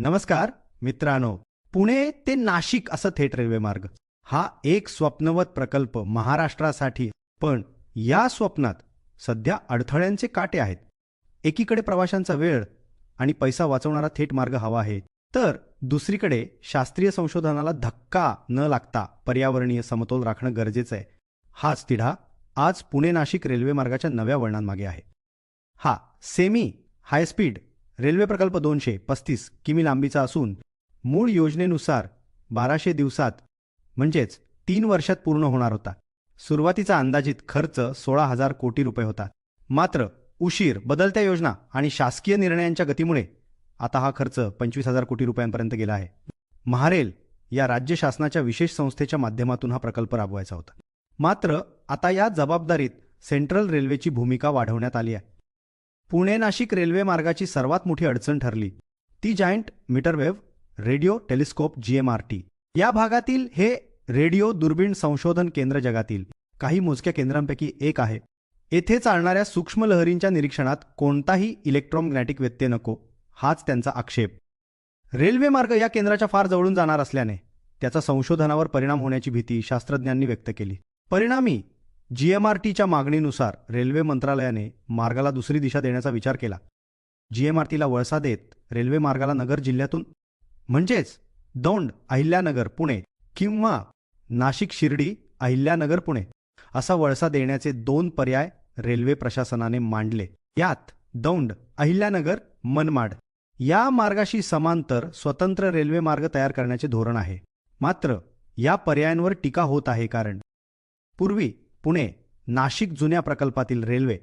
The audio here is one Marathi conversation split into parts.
नमस्कार मित्रांनो. पुणे ते नाशिक असं थेट रेल्वे मार्ग. हा एक स्वप्नवत प्रकल्प महाराष्ट्रासाठी पण या स्वप्नात सध्या अडथळ्यांचे काटे आहेत. एकीकडे प्रवाशांचा वेळ आणि पैसा वाचवणारा थेट मार्ग हवा आहे तर दुसरीकडे शास्त्रीय संशोधनाला धक्का न लागता पर्यावरणीय समतोल राखणं गरजेचं आहे. हाच तिढा आज पुणे नाशिक रेल्वे मार्गाच्या नव्या वळणांमागे आहे. हा सेमी हायस्पीड रेल्वे प्रकल्प दोनशे पस्तीस किमी लांबीचा असून मूळ योजनेनुसार बाराशे दिवसात म्हणजेच तीन वर्षात पूर्ण होणार होता. सुरुवातीचा अंदाजित खर्च सोळा हजार कोटी रुपये होता. मात्र उशीर बदलत्या योजना आणि शासकीय निर्णयांच्या गतीमुळे आता हा खर्च पंचवीस हजार कोटी रुपयांपर्यंत गेला आहे. महारेल या राज्य शासनाच्या विशेष संस्थेच्या माध्यमातून हा प्रकल्प राबवायचा होता. मात्र आता या जबाबदारीत सेंट्रल रेल्वेची भूमिका वाढवण्यात आली आहे. पुणे नाशिक रेल्वे मार्गाची सर्वात मोठी अडचण ठरली. ती giant metrewave radio telescope GMRT या भागातील हे रेडिओ दुर्बीण संशोधन केंद्र जगातील काही मोजक्या केंद्रांपैकी एक आहे. येथे चालणाऱ्या सूक्ष्म लहरींच्या निरीक्षणात कोणताही इलेक्ट्रोमॅग्नेटिक व्यत्यय नको हाच त्यांचा आक्षेप. रेल्वे मार्ग या केंद्राच्या फार जवळून जाणार असल्याने त्याचा संशोधनावर परिणाम होण्याची भीती शास्त्रज्ञांनी व्यक्त केली. परिणामी जीएमआरटीच्या मागणीनुसार रेल्वे मंत्रालयाने मार्गाला दुसरी दिशा देण्याचा विचार केला. जीएमआरटीला वळसा देत रेल्वे मार्गाला नगर जिल्ह्यातून म्हणजेच दौंड अहिल्यानगर पुणे किंवा नाशिक शिर्डी अहिल्यानगर पुणे असा वळसा देण्याचे दोन पर्याय रेल्वे प्रशासनाने मांडले. यात दौंड अहिल्यानगर मनमाड या मार्गाशी समांतर स्वतंत्र रेल्वे मार्ग तयार करण्याचे धोरण आहे. मात्र या पर्यायांवर टीका होत आहे कारण पूर्वी पुणे नाशिक जुन्या प्रकल्पातील रेल्वे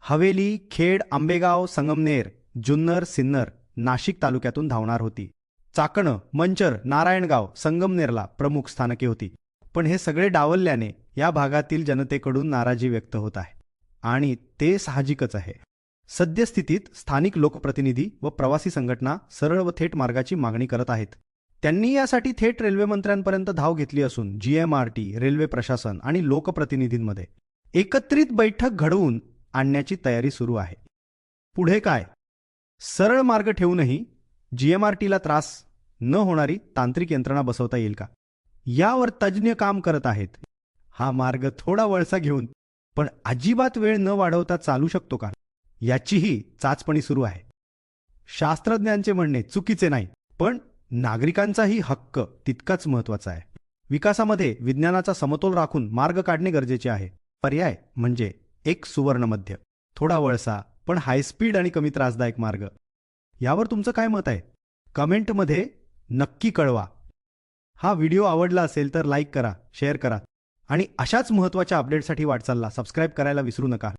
हवेली खेड आंबेगाव संगमनेर जुन्नर सिन्नर नाशिक तालुक्यातून धावणार होती. चाकणं मंचर नारायणगाव संगमनेरला प्रमुख स्थानके होती. पण हे सगळे डावलल्याने या भागातील जनतेकडून नाराजी व्यक्त होत आहे. आणि ते साहजिकच आहे. सद्यस्थितीत स्थानिक लोकप्रतिनिधी व प्रवासी संघटना सरळ व थेट मार्गाची मागणी करत आहेत. त्यांनी यासाठी थेट रेल्वे मंत्र्यांपर्यंत धाव घेतली असून जीएमआरटी रेल्वे प्रशासन आणि लोकप्रतिनिधींमध्ये एकत्रित बैठक घडवून आणण्याची तयारी सुरू आहे. पुढे काय? सरळ मार्ग ठेवूनही जीएमआरटीला त्रास न होणारी तांत्रिक यंत्रणा बसवता येईल का? यावर तज्ज्ञ काम करत आहेत. हा मार्ग थोडा वळसा घेऊन पण अजिबात वेळ न वाढवता चालू शकतो का? याचीही चाचपणी सुरू आहे. शास्त्रज्ञांचे म्हणणे चुकीचे नाही पण नागरिकांचाही हक्क तितकाच महत्त्वाचा आहे. विकासामध्ये विज्ञानाचा समतोल राखून मार्ग काढणे गरजेचे आहे. पर्याय म्हणजे एक सुवर्णमध्य थोडा वळसा पण हायस्पीड आणि कमी त्रासदायक मार्ग. यावर तुमचं काय मत आहे? कमेंटमध्ये नक्की कळवा. हा व्हिडिओ आवडला असेल तर लाईक करा शेअर करा आणि अशाच महत्त्वाच्या अपडेटसाठी वाटचालला सबस्क्राईब करायला विसरू नका.